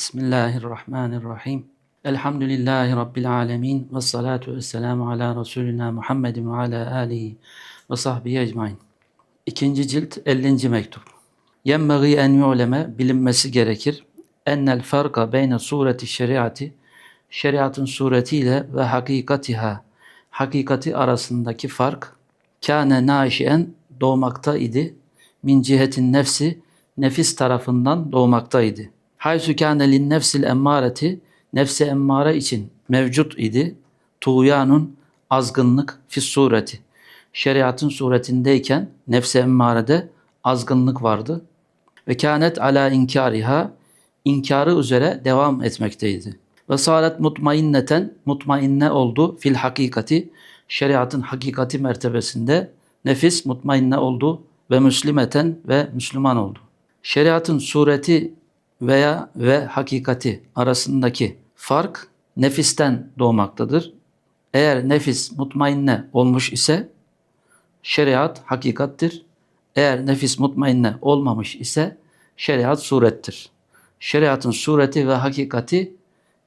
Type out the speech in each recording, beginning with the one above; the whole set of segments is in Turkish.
Bismillahirrahmanirrahim. Elhamdülillahi Rabbil alemin. Ve salatu ve selamu ala Resulina Muhammedin ve ala alihi ve sahbihi ecmain. İkinci cilt 50. mektup. Yenbeği en yu'leme bilinmesi gerekir. Ennel farka beyne sureti şeriatı şeriatın suretiyle ve hakikatiha hakikati arasındaki fark kâne naşien doğmakta idi. Min cihetin nefsi nefis tarafından doğmaktaydı. Haysu kâne lin nefsil emmareti nefsi emmare için mevcut idi. Tuğyanun azgınlık fis sureti. Şeriatın suretindeyken nefsi emmarede azgınlık vardı. Ve kânet ala inkariha inkarı üzere devam etmekteydi. Ve saret mutmainneten mutmainne oldu fil hakikati şeriatın hakikati mertebesinde nefis mutmainne oldu ve müslimeten ve Müslüman oldu. Şeriatın sureti veya ve hakikati arasındaki fark nefisten doğmaktadır. Eğer nefis mutmainne olmuş ise şeriat hakikattir. Eğer nefis mutmainne olmamış ise şeriat surettir. Şeriatın sureti ve hakikati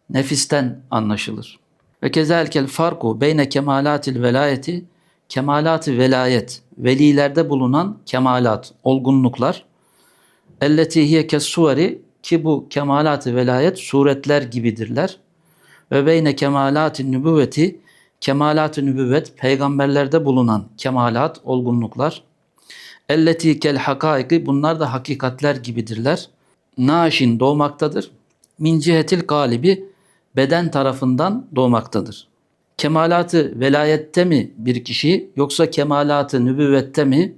nefisten anlaşılır. Ve kezelkel farku beyne kemalatil velayeti kemalat-ı velayet, velilerde bulunan kemalat, olgunluklar. Elleti hiye kessuvari ki bu kemalat-ı velayet suretler gibidirler. Ve beyne kemalat-ı nübüvveti kemalat-ı nübüvvet peygamberlerde bulunan kemalat, olgunluklar. Elleti kel hakaiki bunlar da hakikatler gibidirler. Naşin doğmaktadır. Min cihetil galibi beden tarafından doğmaktadır. Kemalatı velayette mi bir kişi yoksa kemalatı nübüvvette mi?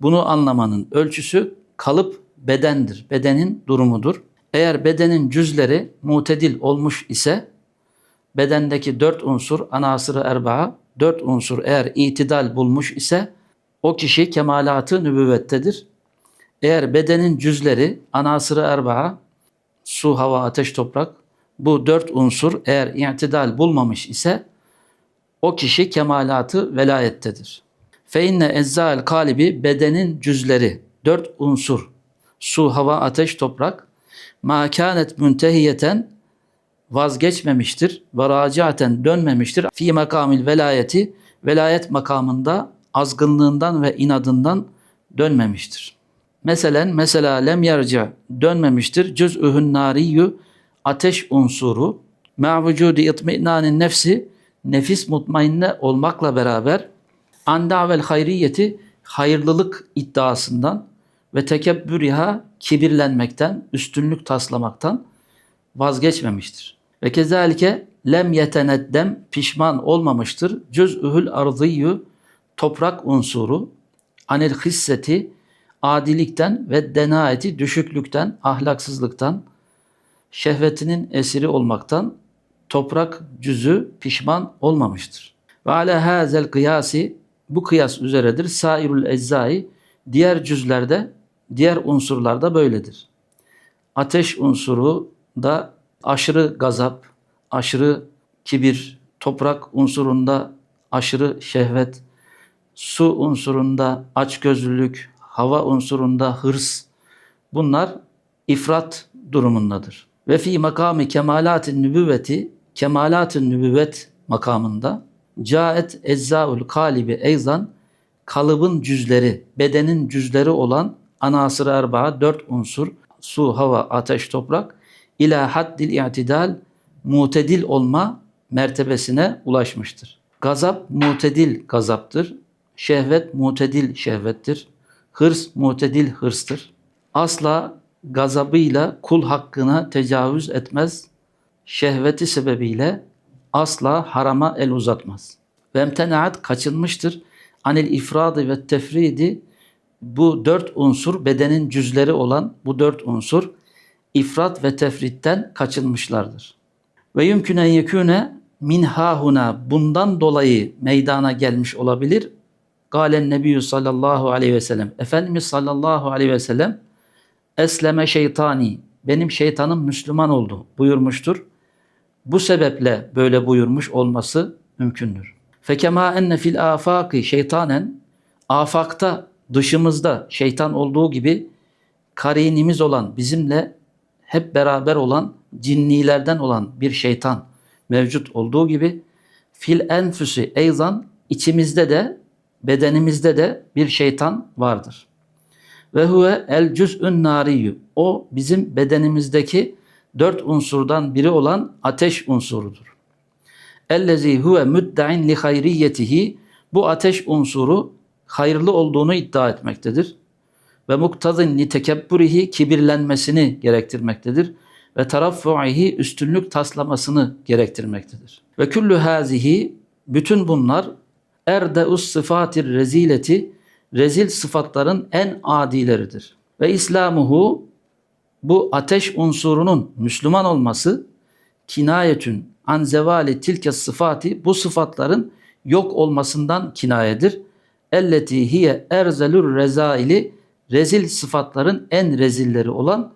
Bunu anlamanın ölçüsü kalıp bedendir. Bedenin durumudur. Eğer bedenin cüzleri mutedil olmuş ise bedendeki dört unsur anasırı erbaa, dört unsur eğer itidal bulmuş ise o kişi kemalatı nübüvvettedir. Eğer bedenin cüzleri anasırı erbaa, su, hava, ateş, toprak bu dört unsur eğer itidal bulmamış ise o kişi kemalatı velayettedir. Fe inne ezzal kalibi bedenin cüzleri dört unsur su, hava, ateş, toprak ma kânet müntehiyeten vazgeçmemiştir ve raciaten dönmemiştir. Fi makamil velayeti velayet makamında azgınlığından ve inadından dönmemiştir. Meselen mesela lem yarca dönmemiştir. Cüz'ühün nariyyü ateş unsuru ma vücudi itminanin nefsi nefis mutmainne olmakla beraber andavel hayriyeti hayırlılık iddiasından ve tekebbüriha kibirlenmekten, üstünlük taslamaktan vazgeçmemiştir. Ve kezalike lem yeteneddem pişman olmamıştır. Cüz'ühül arziyyü toprak unsuru anil hisseti adilikten ve denaeti düşüklükten, ahlaksızlıktan, şehvetinin esiri olmaktan toprak cüzü pişman olmamıştır. Ve ala hazel kıyasi bu kıyas üzeredir. Sairul eczai diğer cüzlerde, diğer unsurlarda böyledir. Ateş unsuru da aşırı gazap, aşırı kibir, toprak unsurunda aşırı şehvet, su unsurunda açgözlülük, hava unsurunda hırs. Bunlar ifrat durumundadır. Ve fi makami kemalatin nübüvveti kemalat-ı nübüvvet makamında caet ezzaul kalibi eyzan kalıbın cüzleri, bedenin cüzleri olan anasır erbaa dört unsur su, hava, ateş, toprak ila haddil i'tidal mutedil olma mertebesine ulaşmıştır. Gazap mutedil gazaptır. Şehvet mutedil şehvettir. Hırs mutedil hırstır. Asla gazabıyla kul hakkına tecavüz etmez şehveti sebebiyle asla harama el uzatmaz. Ve emtenaat kaçınmıştır. Anil ifradı ve tefridi bu dört unsur bedenin cüzleri olan bu dört unsur ifrat ve tefritten kaçınmışlardır. Ve yümküne yekûne min hahuna bundan dolayı meydana gelmiş olabilir. Galen Nebiyyü sallallahu aleyhi ve sellem. Efendimiz sallallahu aleyhi ve sellem esleme şeytani benim şeytanım Müslüman oldu buyurmuştur. Bu sebeple böyle buyurmuş olması mümkündür. Fekema enne fil afaki şeytanen afakta dışımızda şeytan olduğu gibi karinimiz olan bizimle hep beraber olan cinnilerden olan bir şeytan mevcut olduğu gibi fil enfüsü eyzan içimizde de bedenimizde de bir şeytan vardır. Ve huve el cüz'ün nariyyu. O bizim bedenimizdeki dört unsurdan biri olan ateş unsurudur. Ellezî huve müdde'in li hayriyetihi. Bu ateş unsuru hayırlı olduğunu iddia etmektedir. Ve muktadın li tekebburihi kibirlenmesini gerektirmektedir. Ve taraffu'ihi üstünlük taslamasını gerektirmektedir. Ve küllü hazihi bütün bunlar erdeus sıfatir rezileti rezil sıfatların en adileridir. Ve İslamuhu bu ateş unsurunun Müslüman olması kinayetün an zevali tilke sıfati bu sıfatların yok olmasından kinayedir. Elleti hiye erzelur rezaili rezil sıfatların en rezilleri olan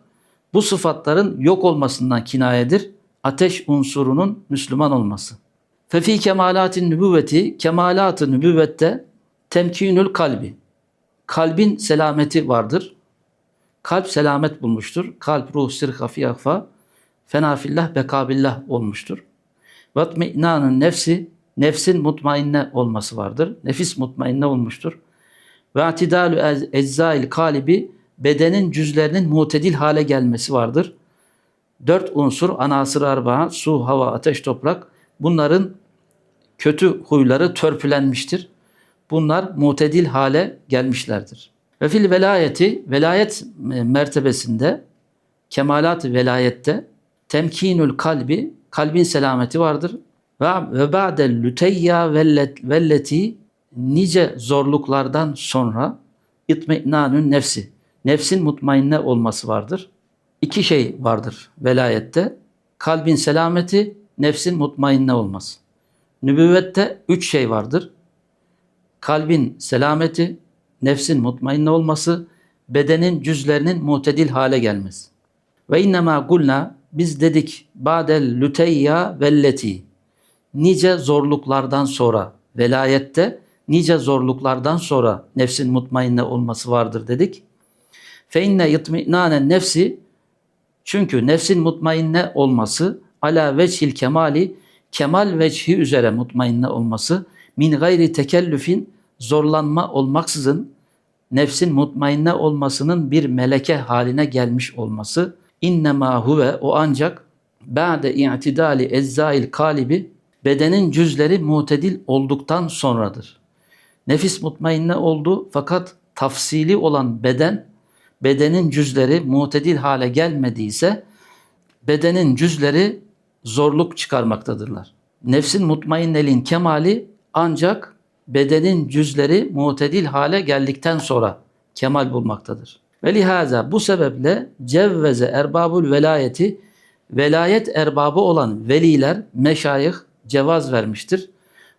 bu sıfatların yok olmasından kinayedir. Ateş unsurunun Müslüman olması. Fefi kemalatin nübüvveti, kemalat-ı nübüvvette temkinül kalbi. Kalbin selameti vardır. Kalp selamet bulmuştur. Kalp, ruh, sirka, fiyakfa, fenafillah, bekabillah olmuştur. Vatmi'nanın nefsi, nefsin mutmainne olması vardır. Nefis mutmainne olmuştur. Ve atidalü eczail kalibi, bedenin cüzlerinin mutedil hale gelmesi vardır. Dört unsur, anasır arba'a, su, hava, ateş, toprak. Bunların kötü huyları törpülenmiştir. Bunlar mutedil hale gelmişlerdir. Ve fil velayeti, velayet mertebesinde, kemalat-ı velayette temkinül kalbi, kalbin selameti vardır. Ve, ve ba'del lüteyya vellet, velleti nice zorluklardan sonra itminanün nefsi, nefsin mutmainne olması vardır. İki şey vardır velayette. Kalbin selameti, nefsin mutmainne olması. Nübüvvette üç şey vardır. Kalbin selameti, nefsin mutmainne olması, bedenin cüzlerinin mutedil hale gelmesi. Ve innema gulna biz dedik badel lüteyya velleti nice zorluklardan sonra velayette nice zorluklardan sonra nefsin mutmainne olması vardır dedik. Fe inne yitminane nefsi çünkü nefsin mutmainne olması ala veçhil kemali kemal veçhi üzere mutmainne olması min gayri tekellüfin zorlanma olmaksızın nefsin mutmainne olmasının bir meleke haline gelmiş olması innema huve o ancak ba'de i'tidali ezzail kalibi bedenin cüzleri mutedil olduktan sonradır. Nefis mutmainne oldu fakat tafsili olan beden bedenin cüzleri mutedil hale gelmediyse bedenin cüzleri zorluk çıkarmaktadırlar. Nefsin mutmainneliğin kemali ancak bedenin cüzleri mutedil hale geldikten sonra kemal bulmaktadır. Ve lihaza bu sebeple cevveze erbabul velayeti velayet erbabı olan veliler, meşayih cevaz vermiştir.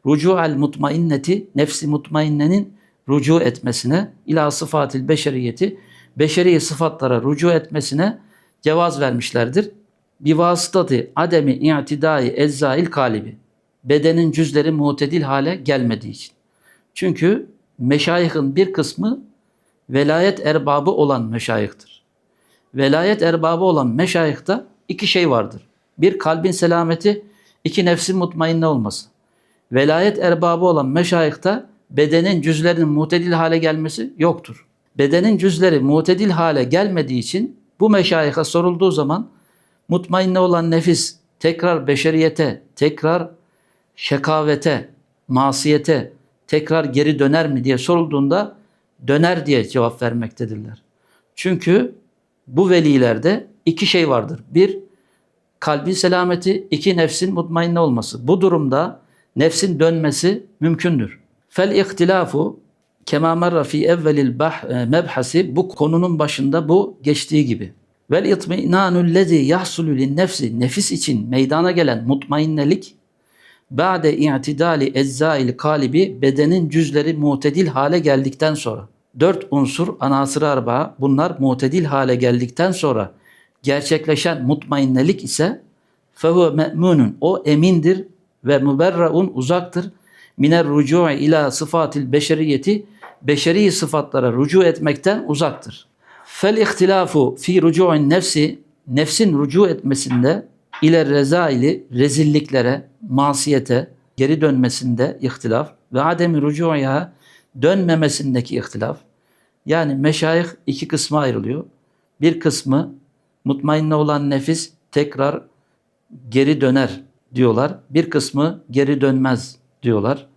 Rucu'al mutmainneti nefsi mutmainnenin rucu etmesine ila sıfatil beşeriyeti beşeri sıfatlara rucu etmesine cevaz vermişlerdir. Bir vasıtatı ademi i'tidai ezzail kalibi. Bedenin cüzleri mutedil hale gelmediği için. Çünkü meşayihin bir kısmı velayet erbabı olan meşayihtir. Velayet erbabı olan meşayihte iki şey vardır. Bir kalbin selameti, iki nefsin mutmainne olması. Velayet erbabı olan meşayihte bedenin cüzlerinin mutedil hale gelmesi yoktur. Bedenin cüzleri mutedil hale gelmediği için bu meşayihe sorulduğu zaman mutmainne olan nefis tekrar beşeriyete, tekrar şekavete, masiyete tekrar geri döner mi diye sorulduğunda döner diye cevap vermektedirler. Çünkü bu velilerde iki şey vardır. Bir, kalbin selameti, iki nefsin mutmainne olması. Bu durumda nefsin dönmesi mümkündür. Fel ihtilafu kema merra fi evvelil e, mebhasi bu konunun başında bu geçtiği gibi. Vel itminanul lezi yahsulu lin nefsi nefis için meydana gelen mutmainnelik ba'de i'tidali eczail kalibi bedenin cüzleri mutedil hale geldikten sonra dört unsur anasır arba bunlar mutedil hale geldikten sonra gerçekleşen mutmainnelik ise fehuve me'munun o emindir ve müberraun uzaktır miner rucu'i ila sıfatil beşeriyeti beşeri sıfatlara rucu etmekten uzaktır. Fel ihtilafu fi rucu'in nefsi nefsin rucu etmesinde ile rezaili rezilliklere, masiyete geri dönmesinde ihtilaf ve ademi rucuya dönmemesindeki ihtilaf. Yani meşayih iki kısma ayrılıyor. Bir kısmı mutmainne olan nefis tekrar geri döner diyorlar. Bir kısmı geri dönmez diyorlar.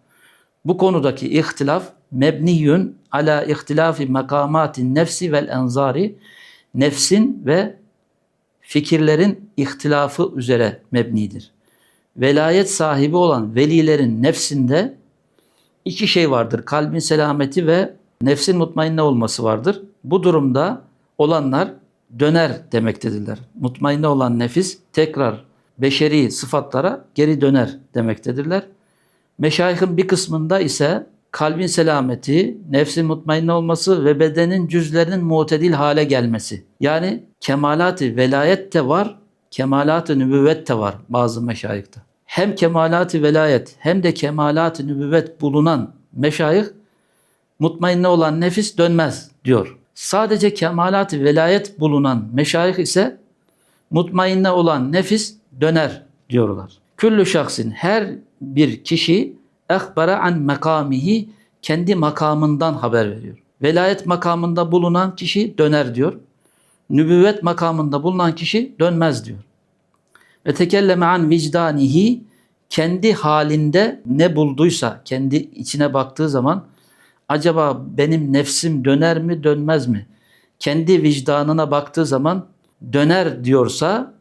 Bu konudaki ihtilaf mebniyün ala ihtilafi makamatin nefsi vel enzari nefsin ve fikirlerin ihtilafı üzere mebnidir. Velayet sahibi olan velilerin nefsinde iki şey vardır. Kalbin selameti ve nefsin mutmainne olması vardır. Bu durumda olanlar döner demektedirler. Mutmainne olan nefis tekrar beşeri sıfatlara geri döner demektedirler. Meşayihin bir kısmında ise kalbin selameti, nefsin mutmainne olması ve bedenin cüzlerinin mutedil hale gelmesi. Yani kemalat-ı velayet de var, kemalat-ı nübüvvet de var bazı meşayihte. Hem kemalat-ı velayet hem de kemalat-ı nübüvvet bulunan meşayih mutmainne olan nefis dönmez diyor. Sadece kemalat-ı velayet bulunan meşayih ise mutmainne olan nefis döner diyorlar. Küllü şahsin her bir kişi ehbara an makamihi kendi makamından haber veriyor. Velayet makamında bulunan kişi döner diyor. Nübüvvet makamında bulunan kişi dönmez diyor. Ve tekelleme an vicdanihi kendi halinde ne bulduysa kendi içine baktığı zaman acaba benim nefsim döner mi dönmez mi? Kendi vicdanına baktığı zaman döner diyorsa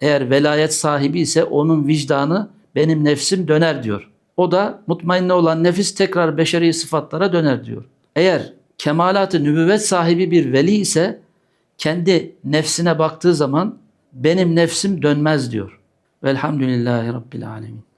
eğer velayet sahibi ise onun vicdanı benim nefsim döner diyor. O da mutmainne olan nefis tekrar beşeri sıfatlara döner diyor. Eğer kemalat-ı nübüvvet sahibi bir veli ise kendi nefsine baktığı zaman benim nefsim dönmez diyor. Velhamdülillahi Rabbil Alemin.